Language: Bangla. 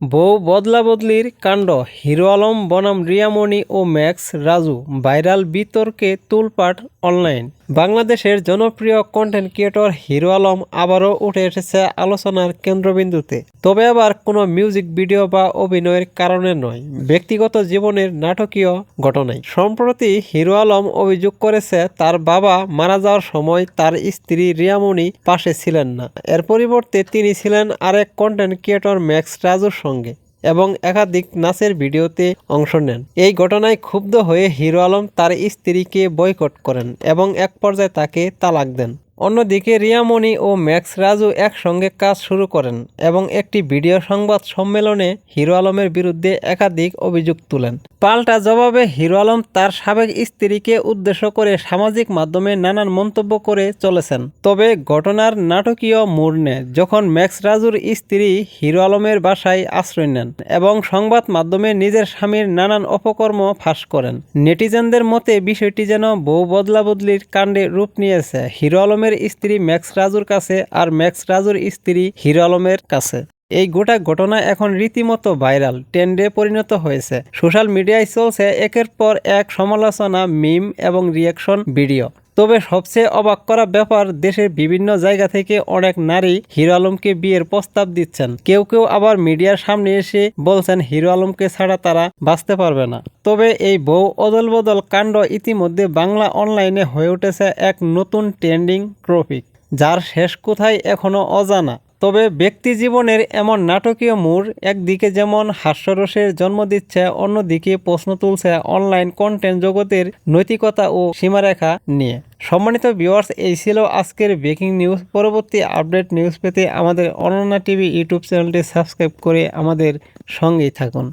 বউ বদলা বদলির কাণ্ড, হিরো আলম, বনাম রিয়ামণি ও ম্যাক্স রাজু। ভাইরাল বিতর্কে তুলপাট অনলাইন। বাংলাদেশের জনপ্রিয় কন্টেন্ট ক্রিয়েটর হিরো আলম আবারও উঠে এসেছে আলোচনার কেন্দ্রবিন্দুতে। তবে আবার কোনো মিউজিক ভিডিও বা অভিনয়ের কারণে নয়, ব্যক্তিগত জীবনের নাটকীয় ঘটনায় সম্প্রতি হিরো আলম অভিযোগ করেছে, তার বাবা মারা যাওয়ার সময় তার স্ত্রী রিয়ামণি পাশে ছিলেন না। এর পরিবর্তে তিনি ছিলেন আরেক কন্টেন্ট ক্রিয়েটর ম্যাক্স রাজুর সঙ্গে। এবং একাধিক নাচের ভিডিওতে অংশ নেন। এই ঘটনায় ক্ষুব্ধ হয়ে হিরো আলম তার স্ত্রীকে বয়কট করেন এবং এক পর্যায়ে তাকে তালাক দেন। অন্যদিকে রিয়ামণি ও ম্যাক্স রাজু একসঙ্গে কাজ শুরু করেন এবং একটি ভিডিও সংবাদ সম্মেলনে হিরো আলমের বিরুদ্ধে একাধিক অভিযোগ তুলেন। পাল্টা জবাবে হিরো আলম তার সাবেক স্ত্রীকে উদ্দেশ্য করে সামাজিক মাধ্যমে নানান মন্তব্য করে চলেছেন। তবে ঘটনার নাটকীয় মোড় নেয়, যখন ম্যাক্স রাজুর স্ত্রী হিরো আলমের বাসায় আশ্রয় নেন এবং সংবাদ মাধ্যমে নিজের স্বামীর নানান অপকর্ম ফাঁস করেন। নেটিজেনদের মতে বিষয়টি যেন বউ বদলা বদলির কাণ্ডে রূপ নিয়েছে। হিরো আলমের স্ত্রী ম্যাক্স রাজুর কাছে আর ম্যাক্স রাজুর স্ত্রী হিরো আলমের কাছে। এই গোটা ঘটনা এখন রীতিমতো ভাইরাল, ট্রেন্ডে পরিণত হয়েছে। সোশ্যাল মিডিয়ায় চলছে একের পর এক সমালোচনা, মিম এবং রিয়াকশন ভিডিও। তবে সবচেয়ে অবাক করা ব্যাপার, দেশের বিভিন্ন জায়গা থেকে অনেক নারী হিরো আলমকে বিয়ের প্রস্তাব দিচ্ছেন। কেউ কেউ আবার মিডিয়ার সামনে এসে বলছেন, হিরো আলমকে ছাড়া তারা বাঁচতে পারবে না। তবে এই বউ অদল বদল কাণ্ড ইতিমধ্যে বাংলা অনলাইনে হয়ে উঠেছে এক নতুন ট্রেন্ডিং ট্রফিক, যার শেষ কোথায় এখনও অজানা। তবে ব্যক্তি জীবনের এমন নাটকীয় মোড় একদিকে যেমন হাস্যরসের জন্ম দিচ্ছে, অন্যদিকে প্রশ্ন তুলছে অনলাইন কন্টেন্ট জগতের নৈতিকতা ও সীমারেখা নিয়ে। সম্মানিত ভিউয়ার্স এই ছিল আজকের ব্রেকিং নিউজ পরবর্তী আপডেট নিউজ পেতে আমাদের অনন্যা টিভি ইউটিউব চ্যানেলটি সাবস্ক্রাইব করে আমাদের সঙ্গেই থাকুন।